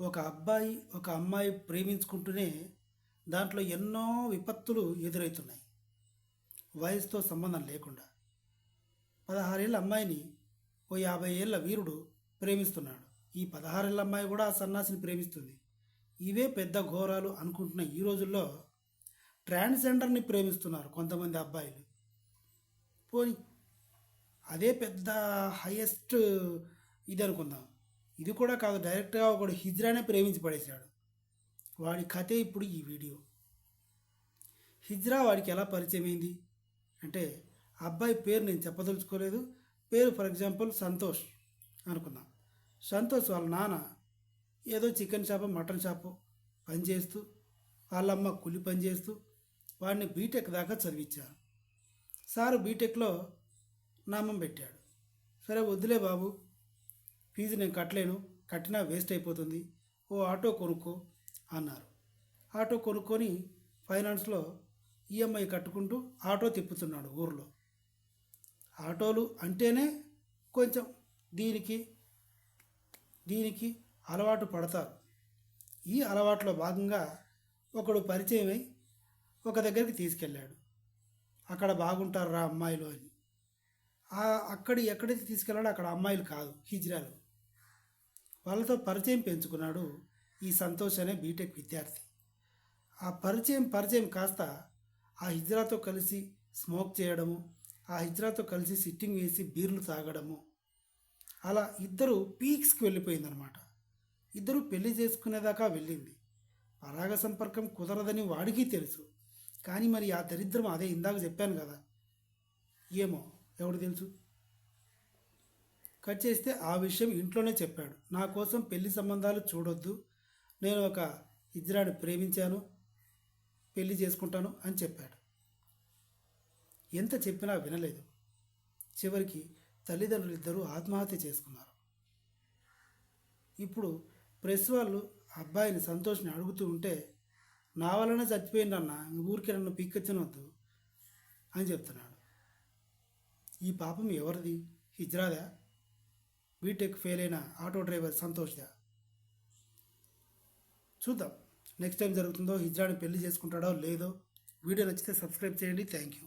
ఒక అబ్బాయి ఒక అమ్మాయి ప్రేమించుకుంటూనే దాంట్లో ఎన్నో విపత్తులు ఎదురవుతున్నాయి. వయసుతో సంబంధం లేకుండా. పదహారేళ్ళ అమ్మాయిని ఓ యాభై ఏళ్ళ వీరుడు ప్రేమిస్తున్నాడు. ఈ పదహారేళ్ళ అమ్మాయి కూడా ఆ సన్నాసిని ప్రేమిస్తుంది. ఇవే పెద్ద ఘోరాలు అనుకుంటున్న ఈ రోజుల్లో ట్రాన్స్జెండర్ని ప్రేమిస్తున్నారు కొంతమంది అబ్బాయిలు. పోని అదే పెద్ద హైయెస్ట్ ఇది అనుకుందాం. ఇది కూడా కాదు డైరెక్ట్గా ఒకడు హిజ్రానే ప్రేమించి పడేశాడు. వాడి కథే ఇప్పుడు ఈ వీడియో. హిజ్రా వాడికి ఎలా పరిచయం అయింది? అంటే అబ్బాయి పేరు నేను చెప్పదలుచుకోలేదు. పేరు ఫర్ ఎగ్జాంపుల్ సంతోష్ అనుకుందాం. సంతోష్ వాళ్ళ నాన్న ఏదో చికెన్ షాపు మటన్ షాపు పనిచేస్తూ వాళ్ళమ్మ కూలి పని చేస్తూ వాడిని బీటెక్ దాకా చదివించారు. సారు బీటెక్లో నామం పెట్టాడు. సరే వద్దులే బాబు ఫీజు నేను కట్టలేను కట్టినా వేస్ట్ అయిపోతుంది. ఓ ఆటో కొనుక్కో అన్నారు. ఆటో కొనుక్కొని ఫైనాన్స్లో ఈఎంఐ కట్టుకుంటూ ఆటో తిప్పుతున్నాడు ఊర్లో. ఆటోలు అంటేనే కొంచెం దీనికి దీనికి అలవాటు పడతారు. ఈ అలవాటులో భాగంగా ఒకడు పరిచయం అయి ఒక దగ్గరికి తీసుకెళ్ళాడు. అక్కడ బాగుంటారు రా అమ్మాయిలు అని. అక్కడి ఎక్కడైతే తీసుకెళ్ళాడో అక్కడ అమ్మాయిలు కాదు హిజ్రాలు. వాళ్ళతో పరిచయం పెంచుకున్నాడు ఈ సంతోష్ అనే బీటెక్ విద్యార్థి. ఆ పరిచయం పరిచయం కాస్త ఆ హిజ్రాతో కలిసి స్మోక్ చేయడము ఆ హిజ్రాతో కలిసి సిట్టింగ్ వేసి బీర్లు తాగడము. అలా ఇద్దరు పీక్స్కి వెళ్ళిపోయిందనమాట ఇద్దరు పెళ్ళి చేసుకునేదాకా వెళ్ళింది. పరాగ సంపర్కం కుదరదని వాడికి తెలుసు. కానీ మరి ఆ దరిద్రం అదే ఇందాక చెప్పాను కదా. ఏమో ఎవడు తెలుసు? కట్ చేస్తే ఆ విషయం ఇంట్లోనే చెప్పాడు. నా కోసం పెళ్ళి సంబంధాలు చూడొద్దు. నేను ఒక ఇజ్రాని ప్రేమించాను. పెళ్ళి చేసుకుంటాను అని చెప్పాడు. ఎంత చెప్పినా వినలేదు. చివరికి తల్లిదండ్రులు ఇద్దరూ ఆత్మహత్య చేసుకున్నారు. ఇప్పుడు ప్రెస్ వాళ్ళు అబ్బాయిని సంతోష్ని అడుగుతూ ఉంటే నా వలన చచ్చిపోయిందన్న ఊరికి నన్ను పీక్కొచ్చినొద్దు అని చెప్తున్నాడు. ఈ పాపం ఎవరిది? హిజ్రాదా బీటెక్ ఫెయిల్ అయిన ఆటో డ్రైవర్ సంతోష్దా చూద్దాం. నెక్స్ట్ టైం జరుగుతుందో హిజ్రాని పెళ్ళి చేసుకుంటాడో లేదో. వీడియో నచ్చితే సబ్స్క్రైబ్ చేయండి. Thank you